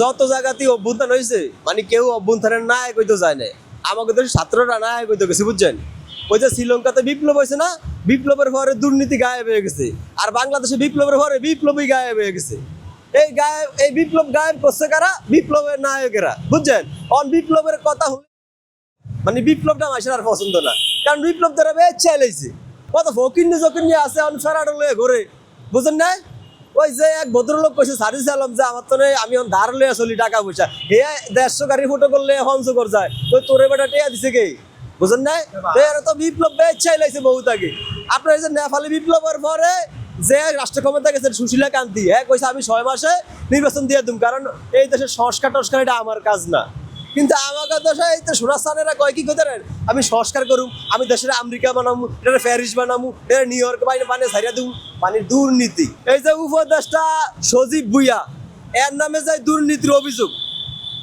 যত জায়গাতেই অভ্যুত্থান হয়েছে মানে কেউ অভ্যুত্থানের না কইতে যায় না আমাকে তো ছাত্ররা না কইতে গেছে বুঝছেন? ওই যে শ্রীলঙ্কাতে বিপ্লব হয়েছে না, বিপ্লবের পরে দুর্নীতি গায়েব হয়ে গেছে। আর বাংলাদেশে বিপ্লবের পরে বিপ্লবই গায়েব হয়ে গেছে। এই গায়েব এই বিপ্লব গায়েব করছে কারা? বিপ্লবের নায়কেরা, বুঝছেন? অন বিপ্লবের কথা হলে মানে বিপ্লবটা মাসের আর পছন্দ না। কারণ বিপ্লব তারা বেশ চাইলেছে কত ফকিন্নি জকিন্নি আছে, অন ফেরাডো লয়ে ঘরে। বুঝেন না ওই যে এক ভদ্রলোক কইছে সারিস আলম যে আমার তো নেই, আমি এখন ধার লইয়া চলি টাকা পয়সা। হে দেড়শো গাড়ি ফটো করলে হংসকর যায়। তো তোরে বেটা টেয়া দিছে কে? বুঝেন না তো বিপ্লব বেশ চাইলাইছে বহুত আগে। আপনার যে নেপালি বিপ্লবের পরে যে রাষ্ট্র ক্ষমতা গেছে সুশীলা কান্তি হ্যাঁ কইছে আমি ছয় মাসে নির্বাচন দিয়ে দিম কারণ এই দেশের সংস্কার টস্কার এটা আমার কাজ না। কিন্তু আমাকে দেশে এই তো সুরাস্তানেরা কয়, কি কথা আমি সংস্কার করুম, আমি দেশের আমেরিকা বানামু এটা প্যারিস বানামু এটা নিউ ইয়র্ক বাইরে মানে ছাড়িয়া দিম মানে দুর্নীতি। এই যে উপদেশটা সজীব ভুইয়া, এর নামে যে দুর্নীতির অভিযোগ,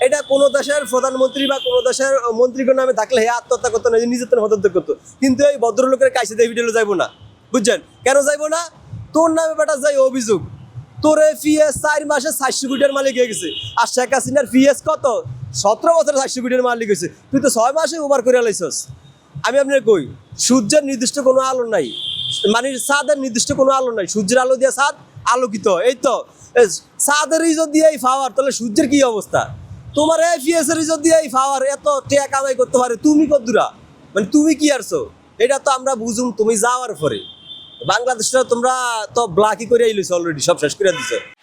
এটা কোনো দেশের প্রধানমন্ত্রী বা কোনো দেশের মন্ত্রীর নামে থাকলে হে আত্মহত্যা করতো না নিজের হত্যা করতো। কিন্তু এই ভদ্রলোকের কাছে ভিডিও যাইবো না, বুঝছেন? কেন যাইবো না? তোর নামে বেটা যাই অভিযোগ, তোরে ফিএস চার মাসে চারশো কোটির মালিক হয়ে গেছে, আর শেখ হাসিনার ফিএস কত? সতেরো বছর চারশো কোটির মালিক হয়েছে। তুই তো ছয় মাসে ওভার করে লাইছস। আমি আপনার কই সূর্যের নির্দিষ্ট কোনো আলো নাই। মানে চাঁদের নির্দিষ্ট কোনো আলো নাই। সূর্যের আলো দিয়ে চাঁদ আলোকিত। এই তো এ, চাঁদের ইজত দিয়ে এই পাওয়ার তাহলে সূর্যের কি অবস্থা? তোমার এই ফিএস এর ইজত দিয়ে এই পাওয়ার এত টেয়া কামাই করতে পারে। তুমি কদ্দুরা? মানে তুমি কি আরছো এটা তো আমরা বুঝুম তুমি যাওয়ার পরে। বাংলাদেশটা তোমরা তো ব্লাকি করে আইলিস অলরেডি সব শেষ করে দিছো।